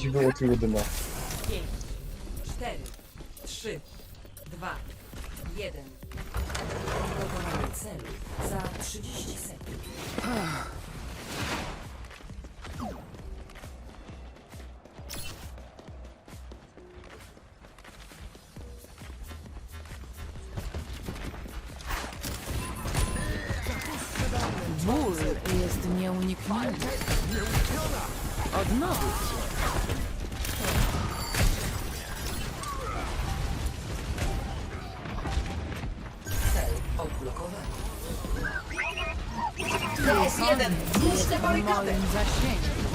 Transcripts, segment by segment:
ci wyłączył jedyna. 5, 4, 3, 2, 1. Blokowanie celu za 30 sekund. Ból jest nieunikniony. Odnowić się. Cel odblokowany. PS1, jest w moim zasięgu.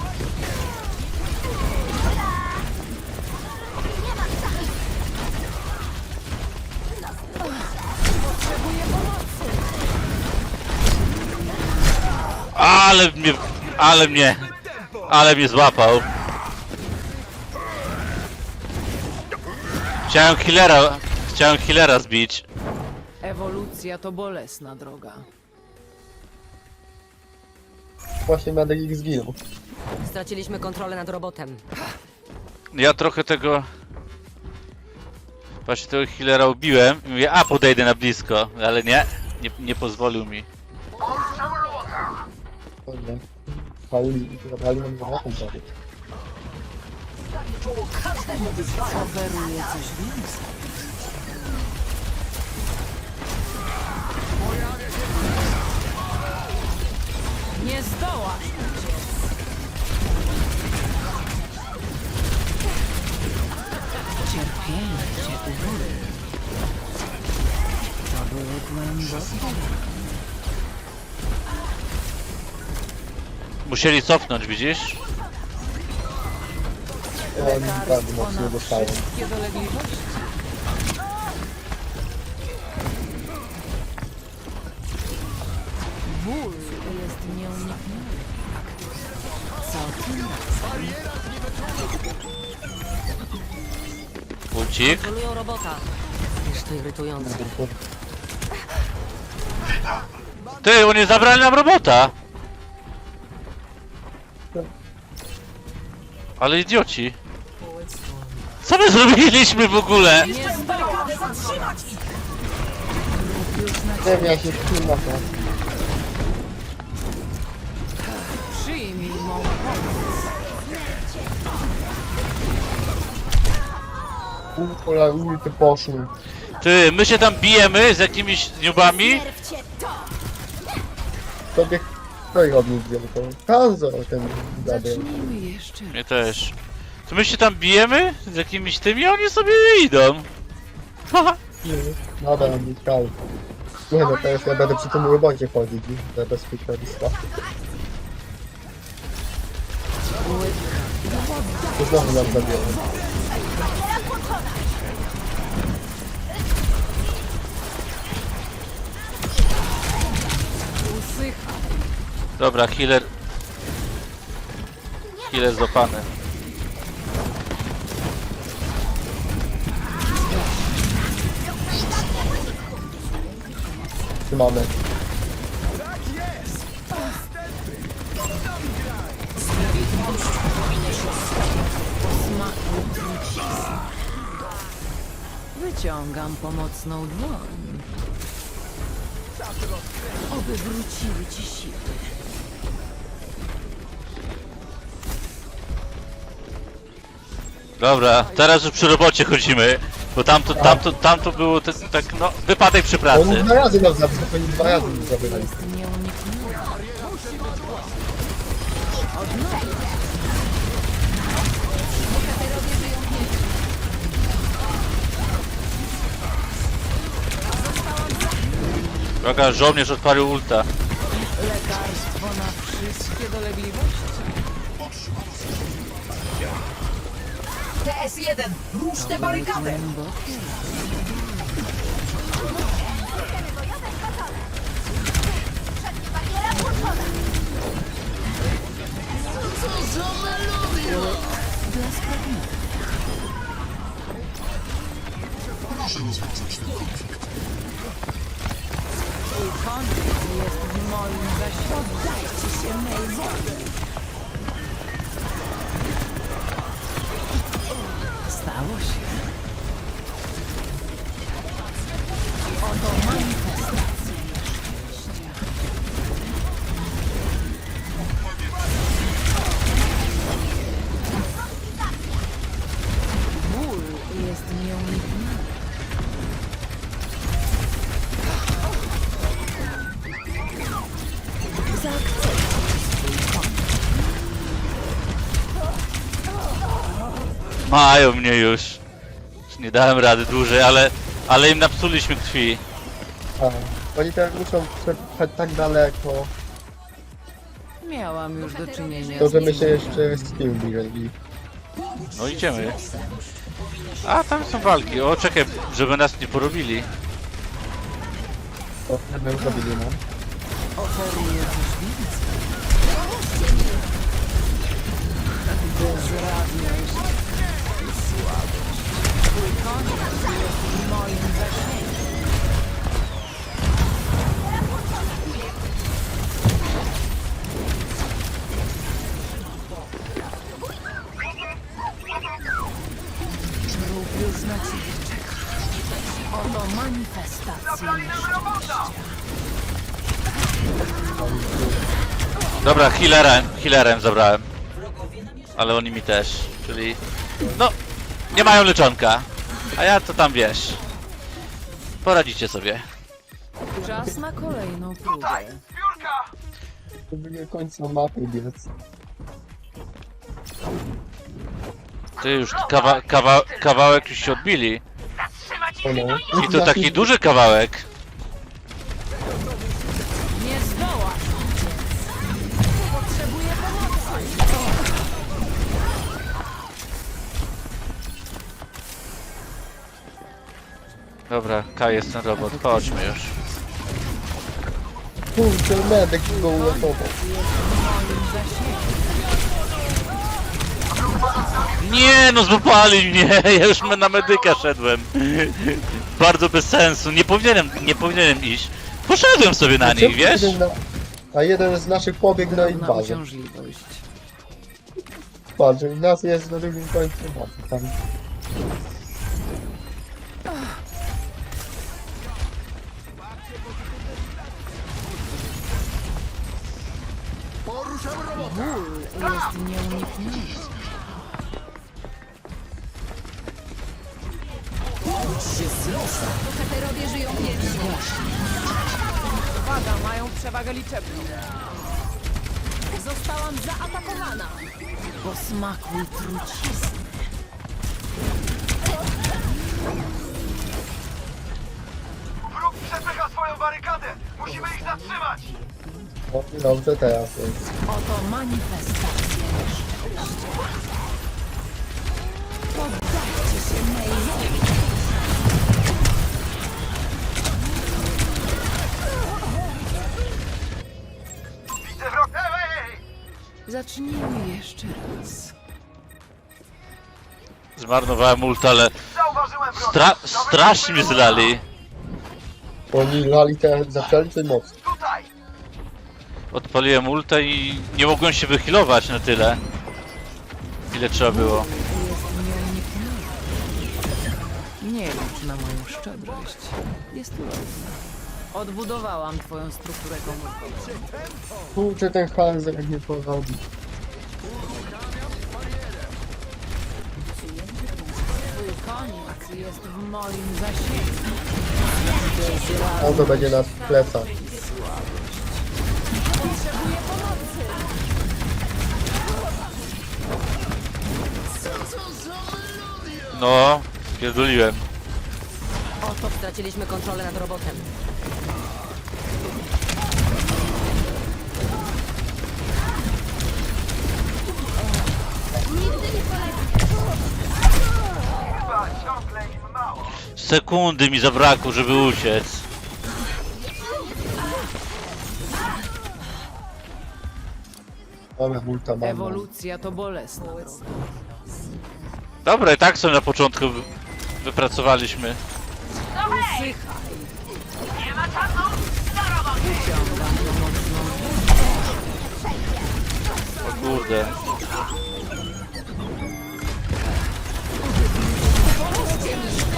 Ale mnie, ale mnie, ale mnie złapał. Chciałem healera, chciałem healera zbić. Ewolucja to bolesna droga. Właśnie Medek ich zginął. Straciliśmy kontrolę nad robotem. Ja trochę tego... Właśnie tego healera ubiłem i mówię, a podejdę na blisko, ale nie, nie, nie pozwolił mi. Kurde. Kalbim, kalbim daha komik. Zaweruje coś więcej. Musieli cofnąć, widzisz? Oni mocno jest nieunikniony. Kontrolują robota. Ty, oni zabrali nam robota! Ale idioci. Co my zrobiliśmy w ogóle? nie zdołasz. Nie wiem, ja się to. Przyjmij mą pomoc. Ulty poszły. Ty, my się tam bijemy z jakimiś niubami? Tobie kto ich od nich Kanzo ten zabił. Zacznijmy jeszcze Mnie też. To my się tam bijemy z jakimiś tymi, a oni sobie idą. Haha. Nadal mam mieć kał. Słuchaj, no teraz ja będę przy tym robocie chodzić, i będę specjalista. To znowu nam zabiorę. Dobra, healer. Healer złapany. Trzymamy. Wyciągam pomocną dłoń. Oby wróciły ci siły. Dobra, teraz już przy robocie chodzimy. Bo tamto, tamto, tamto było te, tak, no, wypadek przy Oni pracy. dwa razy nas zabił, to oni dwa razy nas zabierali. Uwaga, żołnierz odpalił ulta. Lekarstwo na wszystkie dolegliwości. TS1, rusz tę barykadę! Głębokie Twój konflikt jest w moim zasięgu. Oddajcie się mej. Mają mnie już. już. Nie dałem rady dłużej, ale, ale im napsuliśmy krwi. Tak. Oni teraz muszą przepchać tak daleko, Miałam już do czynienia to że my się jeszcze z kim. No idziemy. A, tam są walki. O, czekaj, żeby nas nie porobili. To bym zrobili, no. Oferuję coś więcej. Bezradność i słabość. Twój Dobra, healerem, healerem zabrałem. Ale oni mi też, czyli... No, nie mają leczonka. A ja to tam wiesz. Poradzicie sobie. Czas na kolejną próbę. Nie końca mapy biec. Ty już kawa kawa kawałek już się odbili. I to taki duży kawałek. Dobra, K jest ten robot, chodźmy już. Kurczę, medyk go uratował. Nie no, złapali mnie! Ja już na medyka szedłem. Bardzo bez sensu. Nie powinienem, nie powinienem iść. Poszedłem sobie na nich, wiesz? Jeden na- A jeden z naszych pobiegł na Na inwazję. uciążliwość. Patrz, i nas jest na drugim końcu mapy. Tam. Ból jest nieunikniony. Bohaterowie żyją pierwsi. Uwaga, mają przewagę liczebną. Zostałam zaatakowana. Posmakuj trucizny. Wróg przepycha swoją barykadę! Musimy ich zatrzymać! Dobrze teraz jest. Oto manifestacja nieszczęścia. Poddajcie się mej Widzę wrog! Ej, ej, ej! Zacznijmy jeszcze raz. Zmarnowałem ult, ale Zauważyłem wroga! stra strasznie mnie zlali. Oni lali te zaczęli moc? Odpaliłem ulta i nie mogłem się wychylować na tyle. Ile trzeba było. Nie licz na moją szczodrość. Jest równa. Odbudowałam twoją strukturę komórkową. Kurczę, ten Hanzer nie poradzi. Twój koniec jest w moim zasięgu. On to będzie nas w plecach. No, pierdoliłem. Oto straciliśmy kontrolę nad robotem. Chyba ciągle im mało! Sekundy mi zabrakło, żeby uciec. Mamy multa, mamy. Ewolucja to bolesna droga. Dobra, i tak sobie na początku wy- wypracowaliśmy. O kurde.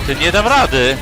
Ty nie dam rady.